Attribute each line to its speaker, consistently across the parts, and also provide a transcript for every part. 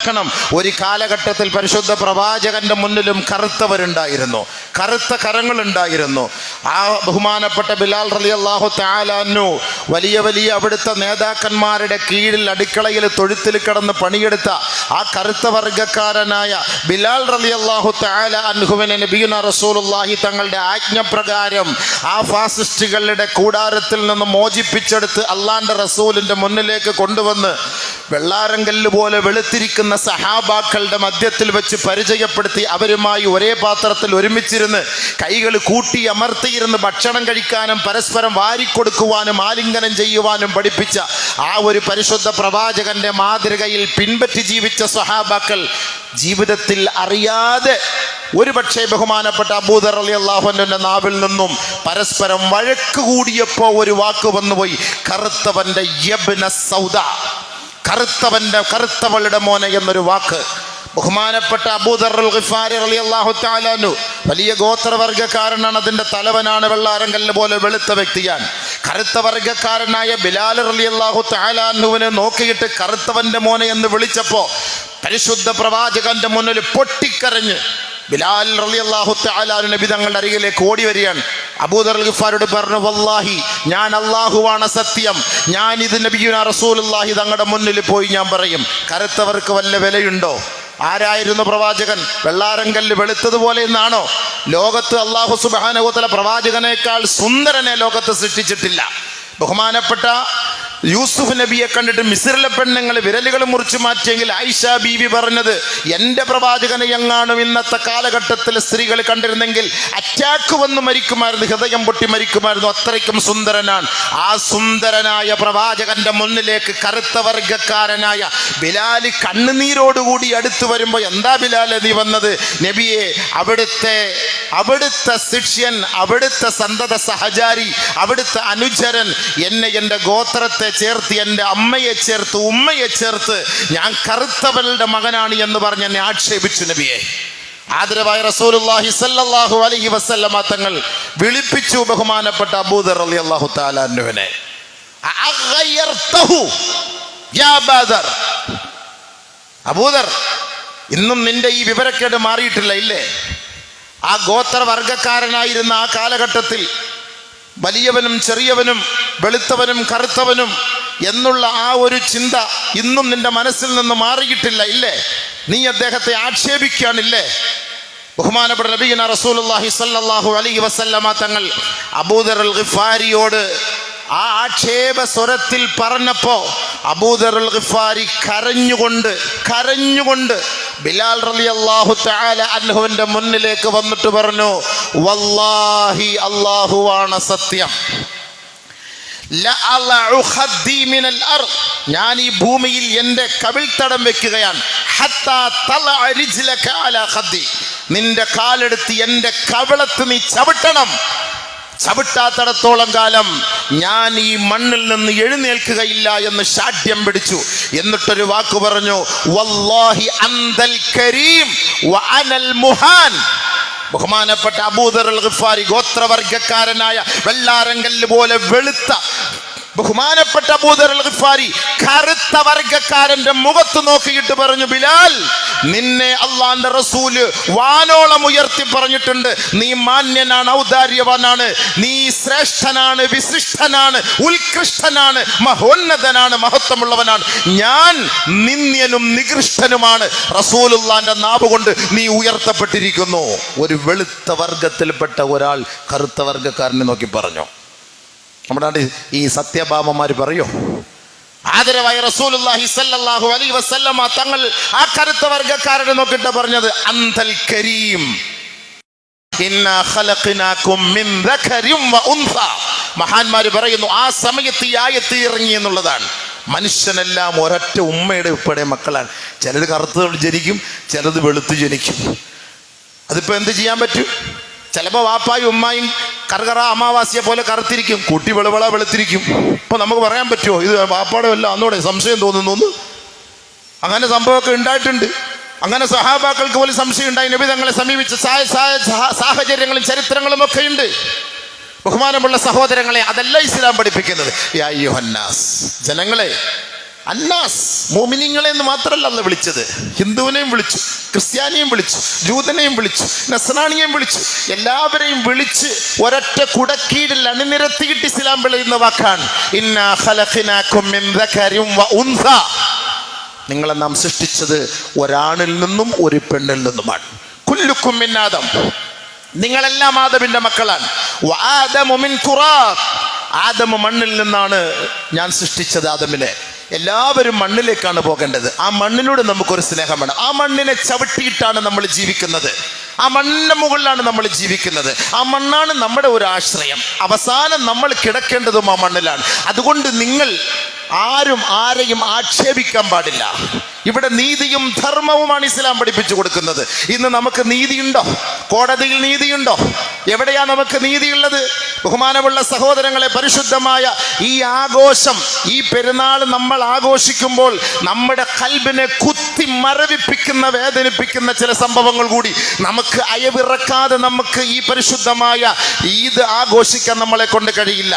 Speaker 1: ക്കണം ഒരു കാലഘട്ടത്തിൽ പരിശുദ്ധ പ്രവാചകന്റെ മുന്നിലും കറുത്തവരുണ്ടായിരുന്നു. കറുത്ത കരങ്ങളുണ്ടായിരുന്നു. ആ ബഹുമാനപ്പെട്ട ബിലാൽ റലി അള്ളാഹു താലാനു വലിയ വലിയ അവിടുത്തെ നേതാക്കന്മാരുടെ കീഴിൽ അടുക്കളയിൽ തൊഴുത്തിൽ കിടന്ന് പണിയെടുത്ത ആ കറുത്ത വർഗക്കാരനായ ബിലാൽ റലി അള്ളാഹു താല അൻഹുവിനെ റസൂലുള്ളാഹി തങ്ങളുടെ ആജ്ഞപ്രകാരം ആ ഫാസിസ്റ്റുകളുടെ കൂടാരത്തിൽ നിന്ന് മോചിപ്പിച്ചെടുത്ത് അള്ളാന്റെ റസൂലിന്റെ മുന്നിലേക്ക് കൊണ്ടുവന്ന് വെള്ളാരങ്കല്ല് പോലെ വെളുത്തിരിക്കുന്ന സഹാബാക്കളുടെ മധ്യത്തിൽ വെച്ച് പരിചയപ്പെടുത്തി അവരുമായി ഒരേ പാത്രത്തിൽ ഒരുമിച്ചിരുന്ന് കൈകൾ കൂട്ടി അമർത്തിയിരുന്ന് ഭക്ഷണം കഴിക്കാനും പരസ്പരം വാരിക്കൊടുക്കുവാനും ആലിംഗനം ചെയ്യുവാനും പഠിപ്പിച്ച ആ ഒരു പരിശുദ്ധ പ്രവാചകന്റെ മാതൃകയിൽ പിൻപറ്റി ജീവിച്ച സഹാബാക്കൾ ജീവിതത്തിൽ അറിയാതെ ഒരു പക്ഷേ ബഹുമാനപ്പെട്ട അബൂദർ അലി അള്ളാഹുവിന്റെ നാവിൽ നിന്നും പരസ്പരം വഴക്ക് കൂടിയപ്പോൾ ഒരു വാക്ക് വന്നുപോയി കറുത്തവന്റെ യബ്ന സൗദ. കറുത്തവന്റെ കറുത്തവളുടെ മോനെ എന്നൊരു വാക്ക്. ബഹുമാനപ്പെട്ട അബൂദർ ഖിഫാരി വലിയ ഗോത്രവർഗക്കാരനാണ് അതിന്റെ തലവനാണ് വെള്ളാരങ്കല്ല് പോലെ വെളുത്ത വ്യക്തിയാൻ. കറുത്ത വർഗക്കാരനായ ബിലാൽ റളിയല്ലാഹു താലാനുവിനെ നോക്കിയിട്ട് കറുത്തവന്റെ മോനെ എന്ന് വിളിച്ചപ്പോൾ പരിശുദ്ധ പ്രവാചകന്റെ മുന്നിൽ പൊട്ടിക്കരഞ്ഞ് ബിലാൽ റളിയല്ലാഹു തആലാനു നബി തങ്ങളുടെ അരികിലേക്ക് ഓടി വരികയാണ്. അബൂദർ ഗിഫാരോട് പറഞ്ഞു വല്ലാഹി ഞാൻ അള്ളാഹുവാണ് സത്യം. ഞാൻ ഇത് നബിയുന റസൂലുള്ളാഹി തങ്ങളുടെ മുന്നിൽ പോയി ഞാൻ പറയും. കരുത്തവർക്ക് വല്ല വിലയുണ്ടോ? ആരായിരുന്നു പ്രവാചകൻ? വെള്ളാരങ്കല്ല് വെളുത്തതുപോലെ എന്നാണോ? ലോകത്ത് അള്ളാഹു സുബാനകോത്തല പ്രവാചകനേക്കാൾ സുന്ദരനെ ലോകത്ത് സൃഷ്ടിച്ചിട്ടില്ല. ബഹുമാനപ്പെട്ട യൂസുഫ് നബിയെ കണ്ടിട്ട് മിസ്രിലെ പെണ്ണുങ്ങൾ വിരലുകൾ മുറിച്ചു മാറ്റിയെങ്കിൽ ആയിഷ ബീവി പറഞ്ഞത് എന്റെ പ്രവാചകനെ എങ്ങാനും ഇന്നത്തെ കാലഘട്ടത്തിൽ സ്ത്രീകൾ കണ്ടിരുന്നെങ്കിൽ അറ്റാക്ക് വന്ന് മരിക്കുമായിരുന്നു ഹൃദയം പൊട്ടി മരിക്കുമായിരുന്നു. അത്രയ്ക്കും സുന്ദരനാണ്. ആ സുന്ദരനായ പ്രവാചകന്റെ മുന്നിലേക്ക് കറുത്ത വർഗക്കാരനായ ബിലാൽ കണ്ണുനീരോടുകൂടി അടുത്തു വരുമ്പോൾ എന്താ ബിലാൽ നീ വന്നത്? നബിയെ അവിടുത്തെ അവിടുത്തെ ശിഷ്യൻ അവിടുത്തെ സന്തത സഹചാരി അവിടുത്തെ അനുചരൻ എന്നെ എന്റെ ഗോത്രത്തെ ചേർത്ത് എന്റെ അമ്മയെ ചേർത്ത് ഉമ്മയെ ചേർത്ത് ഞാൻ കറുത്തവരുടെ മകനാണ് എന്ന് പറഞ്ഞ് എന്നെ ആക്ഷേപിച്ചു നബിയെ. ആദരവായ റസൂലുള്ളാഹി സല്ലല്ലാഹു അലൈഹി വസല്ലമ തങ്ങൾ വിളിപ്പിച്ചു ബഹുമാനപ്പെട്ട അബൂദർ റളിയല്ലാഹു ബാദർ അബൂദർ. ഇന്നും നിന്റെ ഈ വിവരക്കേട് മാറിയിട്ടില്ല ഇല്ലേ? ആ ഗോത്രവർഗക്കാരനായിരുന്ന ആ കാലഘട്ടത്തിൽ വലിയവനും ചെറിയവനും വെളുത്തവനും കറുത്തവനും എന്നുള്ള ആ ഒരു ചിന്ത ഇന്നും നിന്റെ മനസ്സിൽ നിന്ന് മാറിയിട്ടില്ല ഇല്ലേ? നീ അദ്ദേഹത്തെ ആക്ഷേപിക്കുകയാണില്ലേ? ബഹുമാനപ്പെട്ട നബീന റസൂലുള്ളാഹി സ്വല്ലല്ലാഹു അലൈഹി വസല്ലമ തങ്ങൾ അബൂദർ ഗിഫാരിയോട് ആ ആക്ഷേപ സ്വരത്തിൽ പറഞ്ഞപ്പോ അബൂദർ ഗിഫാരി കരഞ്ഞുകൊണ്ട് കരഞ്ഞുകൊണ്ട് ബിലാൽ റളിയല്ലാഹു തആല അൻഹുവിന്റെ മുന്നിലേക്ക് വന്നിട്ട് പറഞ്ഞു വല്ലാഹി അല്ലാഹുവാണ് സത്യം. ഞാൻ ഈ ഭൂമിയിൽ എന്റെ കവിൾത്തടം വെക്കുകയാണ്. നിന്റെ കാലെടുത്ത് എന്റെ കവിളത്ത് നീ ചവിട്ടണം. ചവിട്ടാത്തടത്തോളം കാലം ഞാൻ ഈ മണ്ണിൽ നിന്ന് എഴുന്നേൽക്കുകയില്ല എന്ന് ശാഠ്യം പിടിച്ചു. എന്നിട്ടൊരു വാക്ക് പറഞ്ഞു വല്ലാഹി അന്തൽ കരീം മുഹാൻ. ബഹുമാനപ്പെട്ട അബൂദർ ഗിഫാരി ഗോത്രവർഗക്കാരനായ വെള്ളാരങ്കല്ല് പോലെ വെളുത്ത ബഹുമാനപ്പെട്ട അബൂദർ ഗിഫാരി കറുത്ത വർഗക്കാരന്റെ മുഖത്ത് നോക്കിയിട്ട് പറഞ്ഞു ബിലാൽ നിന്നെ അള്ളാന്റെ റസൂൽ വാനോളം ഉയർത്തി പറഞ്ഞിട്ടുണ്ട്. നീ മാന്യനാണ് ഔദാര്യവാനാണ്. നീ ശ്രേഷ്ഠനാണ് വിശിഷ്ടനാണ് ഉത്കൃഷ്ടനാണ് മഹോന്നതനാണ് മഹത്വമുള്ളവനാണ്. ഞാൻ നിന്ദ്യനും നികൃഷ്ടനുമാണ്. റസൂലുള്ളാന്റെ നാവ് കൊണ്ട് നീ ഉയർത്തപ്പെട്ടിരിക്കുന്നു. ഒരു വെളുത്ത വർഗത്തിൽപ്പെട്ട ഒരാൾ കറുത്ത വർഗക്കാരനെ നോക്കി പറഞ്ഞു. നമ്മുടെ ഈ സത്യഭാമന്മാർ പറയോ? ആദരവായ റസൂലുള്ളാഹി സ്വല്ലല്ലാഹു അലൈഹി വസല്ലമ തങ്ങൾ ആ കറുത്ത വർഗക്കാരനെ നോക്കിട്ട് പറഞ്ഞത് അന്തൽ കരീം. മഹാന്മാര് പറയുന്നു ആ സമയത്ത് ഈ ആയത്ത് ഇറങ്ങി എന്നുള്ളതാണ്. മനുഷ്യനെല്ലാം ഒരൊറ്റ ഉമ്മയുടെ ഉപ്പയുടെ മക്കളാണ്. ചിലത് കറുത്ത് ജനിക്കും ചിലത് വെളുത്ത് ജനിക്കും. അതിപ്പോ എന്ത് ചെയ്യാൻ പറ്റും? ചിലപ്പോൾ വാപ്പായും ഉമ്മായും കറുകറ അമാവാസിയെ പോലെ കറുത്തിരിക്കും. കുട്ടി വെളുവള വെളുത്തിരിക്കും. ഇപ്പൊ നമുക്ക് പറയാൻ പറ്റുമോ? ഇത് വാപ്പാടെ വല്ല അന്നോടെ സംശയം തോന്നുന്നു ഒന്ന് അങ്ങനെ സംഭവമൊക്കെ ഉണ്ടായിട്ടുണ്ട്. അങ്ങനെ സഹാബാക്കൾക്ക് പോലും സംശയം ഉണ്ടായി. നബി തങ്ങളെ സമീപിച്ച സായ സാ- സാ- സാഹചര്യങ്ങളും ചരിത്രങ്ങളും ഒക്കെ ഉണ്ട്. ബഹുമാനമുള്ള സഹോദരങ്ങളെ അതല്ല ഇസ്ലാം പഠിപ്പിക്കുന്നത്. ജനങ്ങളെ അന്നാസ് മോമിനിങ്ങളെ എന്ന് മാത്രമല്ല അന്ന് വിളിച്ചത്. ഹിന്ദുവിനെയും വിളിച്ചു ക്രിസ്ത്യാനിയും വിളിച്ചു ജൂതനെയും വിളിച്ചു നസറാണിയെയും വിളിച്ചു. എല്ലാവരെയും വിളിച്ച് ഒരൊറ്റ കുടക്കീഴിൽ അണിനിരത്തിയിട്ട് ഇസ്ലാം വിളയുന്ന വാക്കാണ്. നിങ്ങളെ നാം സൃഷ്ടിച്ചത് ഒരാണിൽ നിന്നും ഒരു പെണ്ണിൽ നിന്നുമാണ്. കുല്ലുക്കും മിന്നാദം നിങ്ങളെല്ലാം ആദമിന്റെ മക്കളാണ്. ആദമു മിൻ തുറാബ്. ആദമ മണ്ണിൽ നിന്നാണ് ഞാൻ സൃഷ്ടിച്ചത് ആദമിനെ. എല്ലാവരും മണ്ണിലേക്കാണ് പോകേണ്ടത്. ആ മണ്ണിനോട് നമുക്കൊരു സ്നേഹം വേണം. ആ മണ്ണിനെ ചവിട്ടിയിട്ടാണ് നമ്മൾ ജീവിക്കുന്നത്. ആ മണ്ണിന് മുകളിലാണ് നമ്മൾ ജീവിക്കുന്നത്. ആ മണ്ണാണ് നമ്മുടെ ഒരു ആശ്രയം. അവസാനം നമ്മൾ കിടക്കേണ്ടതും ആ മണ്ണിലാണ്. അതുകൊണ്ട് നിങ്ങൾ ആരും ആരെയും ആക്ഷേപിക്കാൻ പാടില്ല. ഇവിടെ നീതിയും ധർമ്മവുമാണ് ഇസ്ലാം പഠിപ്പിച്ചു കൊടുക്കുന്നത്. ഇന്ന് നമുക്ക് നീതിയുണ്ടോ? കോടതിയിൽ നീതിയുണ്ടോ? എവിടെയാ നമുക്ക് നീതിയുള്ളത്? ബഹുമാനമുള്ള സഹോദരങ്ങളെ പരിശുദ്ധമായ ഈ ആഘോഷം ഈ പെരുന്നാൾ നമ്മൾ ആഘോഷിക്കുമ്പോൾ നമ്മുടെ കൽബിനെ കുത്തി മരവിപ്പിക്കുന്ന വേദനിപ്പിക്കുന്ന ചില സംഭവങ്ങൾ കൂടി നമുക്ക് അയവിറക്കാതെ നമുക്ക് ഈ പരിശുദ്ധമായ ഈദ് ആഘോഷിക്കാൻ നമ്മളെ കൊണ്ട് കഴിയില്ല.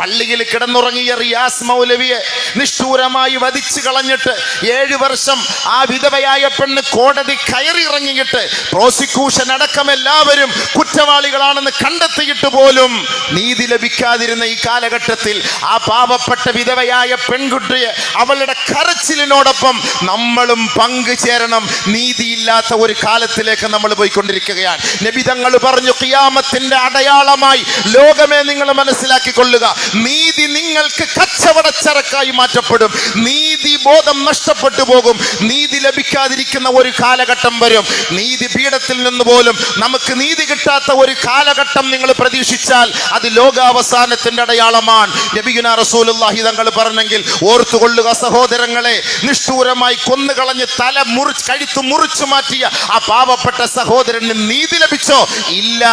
Speaker 1: പള്ളിയിൽ കിടന്നുറങ്ങിയ റിയാസ് മൗലവിയെ നിഷ്ഠൂരമായി വധിച്ചു കളഞ്ഞിട്ട് ഏഴ് വർഷം ആ വിധവയായ പെണ്ണ് കോടതി കയറി ഇറങ്ങിയിട്ട് പ്രോസിക്യൂഷൻ അടക്കം എല്ലാവരും കുറ്റവാളികളാണെന്ന് കണ്ടെത്തിയിട്ട് പോലും നീതി ലഭിക്കാതിരുന്ന ഈ കാലഘട്ടത്തിൽ ആ പാവപ്പെട്ട വിധവയായ പെൺകുട്ടിയെ അവളുടെ കരച്ചിലിനോടൊപ്പം നമ്മളും പങ്കുചേരണം. നീതിയില്ലാത്ത ഒരു കാലത്തിലേക്ക് നമ്മൾ പോയിക്കൊണ്ടിരിക്കുകയാണ്. നബിതങ്ങൾ പറഞ്ഞു കിയാമത്തിന്റെ അടയാളമായി ലോകമേ നിങ്ങൾ മനസ്സിലാക്കിക്കൊള്ളുക. നീതി നിങ്ങൾക്ക് കച്ചവടച്ചരക്കായി മാറ്റപ്പെടും. നീതി ബോധം നഷ്ടപ്പെട്ടു പോകും. നീതി ലഭിക്കാതിരിക്കുന്ന ഒരു കാലഘട്ടം വരും. നീതി പീഠത്തിൽ നിന്ന് പോലും നമുക്ക് നീതി കിട്ടാത്ത ഒരു കാലഘട്ടം നിങ്ങൾ പ്രതീക്ഷിച്ചാൽ അത് ലോകാവസാനത്തിന്റെ അടയാളമാണ്. നബിഗുന റസൂലുള്ളാഹി തങ്ങൾ പറഞ്ഞെങ്കിൽ ഓർത്തുകൊള്ളുക സഹോദരങ്ങളെ നിഷ്ഠൂരമായി കൊന്നുകളഞ്ഞ് തല മുറിച്ച് കഴുത്ത് മുറിച്ചു മാറ്റിയ ആ പാവപ്പെട്ട സഹോദരന് നീതി ലഭിച്ചോ? ഇല്ല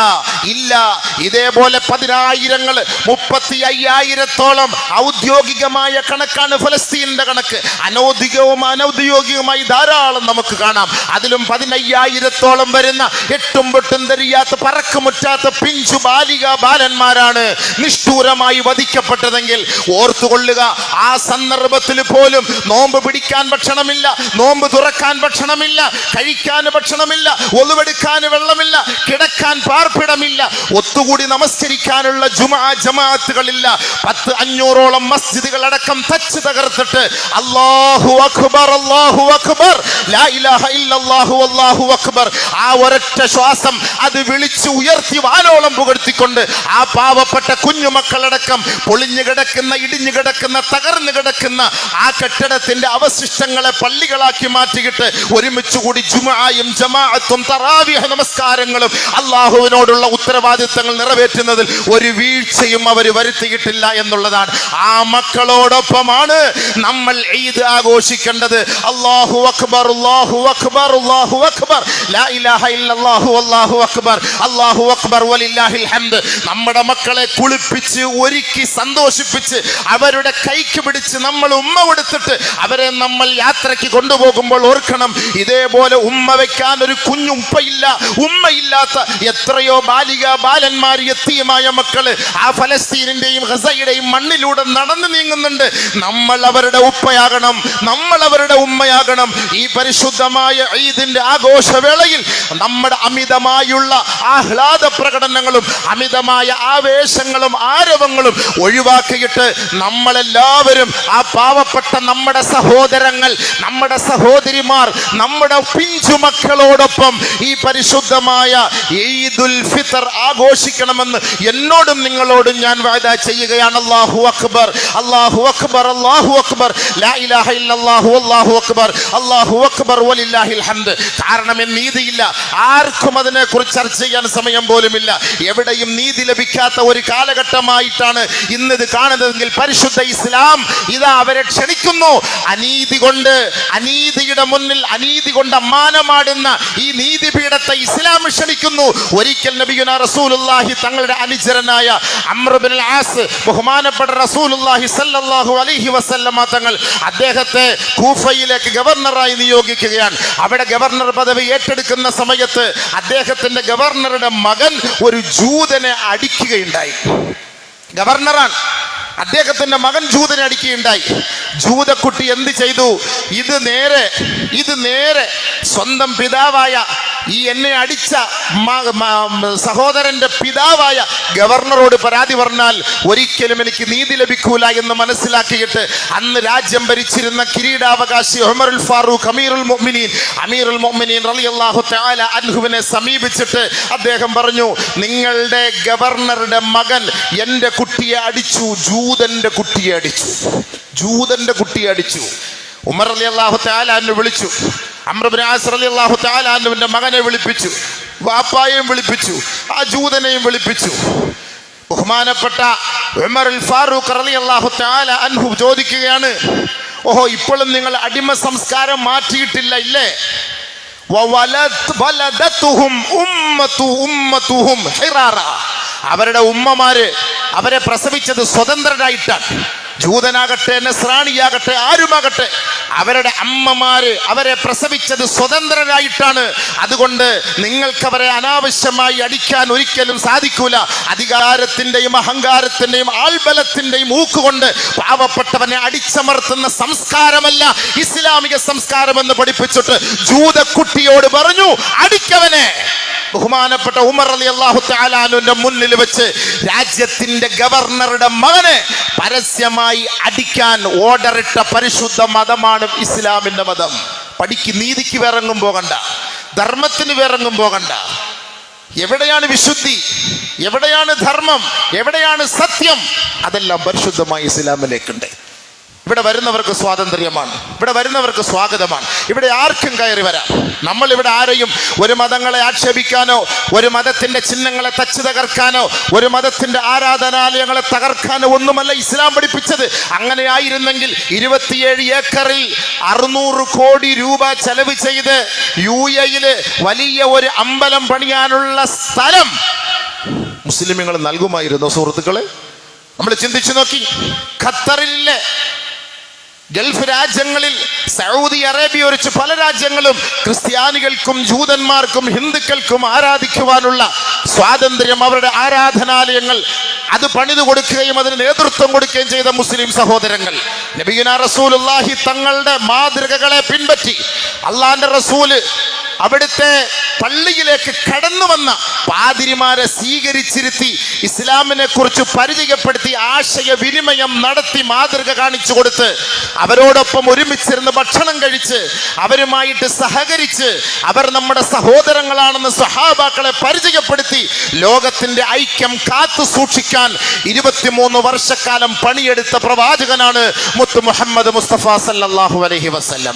Speaker 1: ഇല്ല. ഇതേപോലെ പതിനായിരങ്ങൾ മുപ്പത്തി അയ്യായിരത്തോളം ഔദ്യോഗികമായ കണക്കാണ് ഫലസ്തീനിന്റെ കണക്ക്. അനൗദ്യോഗികവും അനൗദ്യോഗികവുമായി ധാരാളം നമുക്ക് കാണാം. അതിലും പതിനയ്യായിരത്തോളം വരുന്ന എട്ടും പൊട്ടും തെരിയാത്ത പറക്കുമുറ്റാത്ത പിഞ്ചു ബാലിക ബാലന്മാരാണ് നിഷ്ഠൂരമായി വധിക്കപ്പെട്ടതെങ്കിൽ ഓർത്തുകൊള്ളുക ആ സന്ദർഭത്തിൽ പോലും നോമ്പ് പിടിക്കാൻ ഭക്ഷണമില്ല നോമ്പ് തുറക്കാൻ ഭക്ഷണമില്ല കഴിക്കാൻ ഭക്ഷണമില്ല ഒളിവെടുക്കാൻ വെള്ളമില്ല കിടക്കാൻ പാർപ്പിടമില്ല ഒത്തുകൂടി നമസ്കരിക്കാനുള്ള ജുമാ ജമാഅത്തുകളില്ല. പത്ത് അഞ്ഞൂറോളം മസ്ജിദുകൾ അടക്കം തച്ച് തകർത്തിട്ട് അള്ളാഹു അക്ബർ അല്ലാഹു അക്ബർ. ലാ ഇലാഹ ഇല്ലല്ലാഹു അല്ലാഹു അക്ബർ. ആ ഒരൊറ്റ ശ്വാസം അത് വിളിച്ചു ഉയർത്തി വാനോളം പുകഴ്ത്തിക്കൊണ്ട് ആ പാവപ്പെട്ട കുഞ്ഞുമക്കളടക്കം പൊളിഞ്ഞു കിടക്കുന്ന ഇടിഞ്ഞു കിടക്കുന്ന തകർന്നു കിടക്കുന്ന ആ കെട്ടിടത്തിന്റെ അവശിഷ്ടങ്ങളെ പള്ളികളാക്കി മാറ്റിയിട്ട് ഒരുമിച്ച് കൂടി ജുമായും ജമാഅത്തും തറാവിഹ നമസ്കാരങ്ങളും അള്ളാഹുവിനോടുള്ള ഉത്തരവാദിത്തങ്ങൾ നിറവേറ്റുന്നതിൽ ഒരു വീഴ്ചയും അവർ വരുത്തിയിട്ടില്ല എന്നുള്ളതാണ്. ആ മക്കളോടൊപ്പമാണ് നമ്മൾ ഈദ് ആഘോഷിക്കേണ്ടത്. അല്ലാഹു അക്ബർ അല്ലാഹു അക്ബർ അല്ലാഹു അക്ബർ. ലാ ഇലാഹ ഇല്ലല്ലാഹു അല്ലാഹു അക്ബർ. അല്ലാഹു അക്ബർ വലില്ലാഹിൽ ഹംദ്. നമ്മുടെ മക്കളെ കുളിപ്പിച്ച് ഒരുക്കി സന്തോഷിപ്പിച്ച് അവരുടെ കൈക്ക് പിടിച്ച് നമ്മൾ ഉമ്മ കൊടുത്തിട്ട് അവരെ നമ്മൾ യാത്രയ്ക്ക് കൊണ്ടുപോകുമ്പോൾ ഓർക്കണം ഇതേപോലെ ഉമ്മ വെക്കാൻ ഒരു കുഞ്ഞു ഉപ്പയില്ല ഉമ്മയില്ലാത്ത എത്രയോ ബാലിക ബാലന്മാർ എത്തിയുമായ മക്കൾ ആ ഫലസ്തീനിന്റെയും ഗസയുടെയും മണ്ണിലൂടെ നടന്നു നീങ്ങുന്നുണ്ട്. നമ്മൾ അവരുടെ ഉപ്പയാകണം നമ്മൾ അവരുടെ ഉമ്മയാകണം ഈ പരിശുദ്ധമായ ഈദിന്റെ ആഘോഷവേളയിൽ നമ്മുടെ അമിതമായുള്ള ആഹ്ലാദ പ്രകടനങ്ങളും അമിതമായ ആവേശങ്ങളും ആരവങ്ങളും ഒഴിവാക്കിയിട്ട് നമ്മളെല്ലാവരും ആ പാവപ്പെട്ട നമ്മുടെ സഹോദരങ്ങൾ നമ്മുടെ സഹോദരിമാർ നമ്മുടെ പിഞ്ചുമക്കളോടൊപ്പം ഈ പരിശുദ്ധമായ ഈദുൽ ഫിത്തർ ആഘോഷിക്കണമെന്ന് എന്നോടും നിങ്ങളോടും ഞാൻ വായത ചെയ്യുകയാണ്. അള്ളാഹു അക്ബർ അള്ളാഹു അക്ബർ അള്ളാഹു അക്ബർ. ലാ ഇലാഹ ഇല്ലല്ലാഹു അക്ബർ. അല്ലാഹു അക്ബർ വലില്ലാഹിൽ ഹംദ്. കാരണം നീതിയില്ല. ആർക്കും അതിനെക്കുറിച്ച് ചർച്ച ചെയ്യാൻ സമയം പോലുമില്ല. എവിടെയും നീതി ലഭിക്കാത്ത ഒരു കാലഘട്ടമായിട്ടാണ് ഇന്ന് ഇത് കാണുന്നതെങ്കിൽ പരിശുദ്ധ ഇസ്ലാം ഇതാ അവരെ ക്ഷണിക്കുന്നു. അനീതി കൊണ്ട് അനീതിയുടെ മുന്നിൽ അനീതി കൊണ്ട് അമ്മാനമാടുന്ന ഈ നീതിപീഠത്തെ ഇസ്ലാം ക്ഷണിക്കുന്നു. ഒരിക്കൽ നബിയുന റസൂലുള്ളാഹി തങ്ങളുടെ അനുചരനായ അമ്രബിൻ ആസ് ബഹുമാനപ്പെട്ട റസൂലുള്ളാഹി സല്ലല്ലാഹു അലൈഹി വസല്ലമ തങ്ങൾ അദ്ദേഹത്തെ കൂഫയിലേക്ക് ഗവർണറായി നിയോഗിക്കുകയാണ്. അവിടെ ഗവർണർ പദവി ഏറ്റെടുക്കുന്ന സമയത്ത് അദ്ദേഹത്തിന്റെ ഗവർണറുടെ മകൻ ഒരു ജൂതനെ അടിക്കുകയുണ്ടായി. ഗവർണറാണ്. അദ്ദേഹത്തിന്റെ മകൻ ജൂതനെ അടിക്കുകയുണ്ടായി. ജൂതക്കുട്ടി എന്ത് ചെയ്തു? ഇത് നേരെ ഇത് നേരെ സ്വന്തം പിതാവായ ഈ എന്നെ അടിച്ച സഹോദരന്റെ പിതാവായ ഗവർണറോട് പരാതി പറഞ്ഞാൽ ഒരിക്കലും എനിക്ക് നീതി ലഭിക്കൂല എന്ന് മനസ്സിലാക്കിയിട്ട് അന്ന് രാജ്യം ഭരിച്ചിരുന്ന കിരീടാവകാശി ഒമറുൽ ഫാറൂഖ് അമീറുൽ മൊമിനീൻ അമീറുൽ മുഅ്മിനീൻ റളിയല്ലാഹു തആല അൻഹുവിനെ സമീപിച്ചിട്ട് അദ്ദേഹം പറഞ്ഞു നിങ്ങളുടെ ഗവർണറുടെ മകൻ എന്റെ കുട്ടിയെ അടിച്ചു ജൂതന്റെ കുട്ടിയെ അടിച്ചു ജൂതന്റെ കുട്ടിയെ അടിച്ചു. ഉമർ അലി അള്ളാഹു താലാന്ന് വിളിച്ചു. അള്ളാഹു മകനെ വിളിപ്പിച്ചു വാപ്പായെയും വിളിപ്പിച്ചു ആ ജൂതനെയും വിളിപ്പിച്ചു. ബഹുമാനപ്പെട്ട ഉമറുൽ ഫാറൂഖ് അൻഹു ചോദിക്കുകയാണ് ഓഹോ ഇപ്പോഴും നിങ്ങൾ അടിമ സംസ്കാരം മാറ്റിയിട്ടില്ല ഇല്ലേ. അവരുടെ ഉമ്മമാര് അവരെ പ്രസവിച്ചത് സ്വതന്ത്രരായിട്ടാണ്. ജൂതനാകട്ടെ നസ്രാണിയാകട്ടെ ആരുമാകട്ടെ അവരുടെ അമ്മമാര് അവരെ പ്രസവിച്ചത് സ്വതന്ത്രരായിട്ടാണ്. അതുകൊണ്ട് നിങ്ങൾക്ക് അവരെ അനാവശ്യമായി അടിക്കാൻ ഒരിക്കലും സാധിക്കൂല. അധികാരത്തിന്റെയും അഹങ്കാരത്തിന്റെയും ആൾബലത്തിന്റെയും മൂക്കുകൊണ്ട് പാവപ്പെട്ടവനെ അടിച്ചമർത്തുന്ന സംസ്കാരമല്ല ഇസ്ലാമിക സംസ്കാരം എന്ന് പഠിപ്പിച്ചിട്ട് ജൂതക്കുട്ടിയോട് പറഞ്ഞു അടിക്കവനെ. ബഹുമാനപ്പെട്ട ഉമർ അലി അള്ളാഹു മുന്നിൽ വെച്ച് രാജ്യത്തിന്റെ ഗവർണറുടെ മകനെ പരസ്യമായി അടിക്കാൻ ഓർഡറിട്ട പരിശുദ്ധ മതമാണ് ഇസ്ലാമിന്റെ മതം. പഠിക്ക് നീതിക്ക് വേറെങ്ങും പോകണ്ട. ധർമ്മത്തിന് വേറെങ്ങും പോകണ്ട. എവിടെയാണ് വിശുദ്ധി? എവിടെയാണ് ധർമ്മം? എവിടെയാണ് സത്യം? അതെല്ലാം പരിശുദ്ധമായി ഇസ്ലാമിലേക്കുണ്ട്. ഇവിടെ വരുന്നവർക്ക് സ്വാതന്ത്ര്യമാണ്. ഇവിടെ വരുന്നവർക്ക് സ്വാഗതമാണ്. ഇവിടെ ആർക്കും കയറി വരാം. നമ്മൾ ഇവിടെ ആരെയും ഒരു മതങ്ങളെ ആക്ഷേപിക്കാനോ ഒരു മതത്തിന്റെ ചിഹ്നങ്ങളെ തച്ച് തകർക്കാനോ ഒരു മതത്തിന്റെ ആരാധനാലയങ്ങളെ തകർക്കാനോ ഒന്നുമല്ല ഇസ്ലാം പഠിപ്പിച്ചത്. അങ്ങനെ ആയിരുന്നെങ്കിൽ ഇരുപത്തിയേഴ് ഏക്കറിൽ അറുന്നൂറ് കോടി രൂപ ചെലവ് ചെയ്ത് യു എയിൽ വലിയ ഒരു അമ്പലം പണിയാനുള്ള സ്ഥലം മുസ്ലിമുകൾ നൽകുമായിരുന്നു സുഹൃത്തുക്കളെ. നമ്മൾ ചിന്തിച്ചു നോക്കി. ഖത്തറിലെ ഗൾഫ് രാജ്യങ്ങളിൽ സൗദി അറേബ്യ ഒഴിച്ച് പല രാജ്യങ്ങളും ക്രിസ്ത്യാനികൾക്കും ജൂതന്മാർക്കും ഹിന്ദുക്കൾക്കും ആരാധിക്കുവാനുള്ള സ്വാതന്ത്ര്യം അവരുടെ ആരാധനാലയങ്ങൾ അത് പണിതു കൊടുക്കുകയും അതിന് നേതൃത്വം കൊടുക്കുകയും ചെയ്ത മുസ്ലിം സഹോദരങ്ങൾ. നബീന റസൂലുള്ളാഹി തങ്ങളുടെ മാതൃകകളെ പിൻപറ്റി അള്ളാന്റെ റസൂൽ അവിടുത്തെ പള്ളിയിലേക്ക് കടന്നു വന്ന പാതിരിമാരെ സ്വീകരിച്ചിരുത്തി ഇസ്ലാമിനെ കുറിച്ച് പരിചയപ്പെടുത്തി ആശയവിനിമയം നടത്തി മാതൃക കാണിച്ചു കൊടുത്ത് അവരോടൊപ്പം ഒരുമിച്ചിരുന്ന് ഭക്ഷണം കഴിച്ച് അവരുമായിട്ട് സഹകരിച്ച് അവർ നമ്മുടെ സഹോദരങ്ങളാണെന്ന് സഹാബാക്കളെ പരിചയപ്പെടുത്തി ലോകത്തിന്റെ ഐക്യം കാത്തു സൂക്ഷിക്കാൻ ഇരുപത്തിമൂന്ന് വർഷക്കാലം പണിയെടുത്ത പ്രവാചകനാണ് മുത്ത് മുഹമ്മദ് മുസ്തഫ സല്ലാഹു അലഹി വസല്ലം.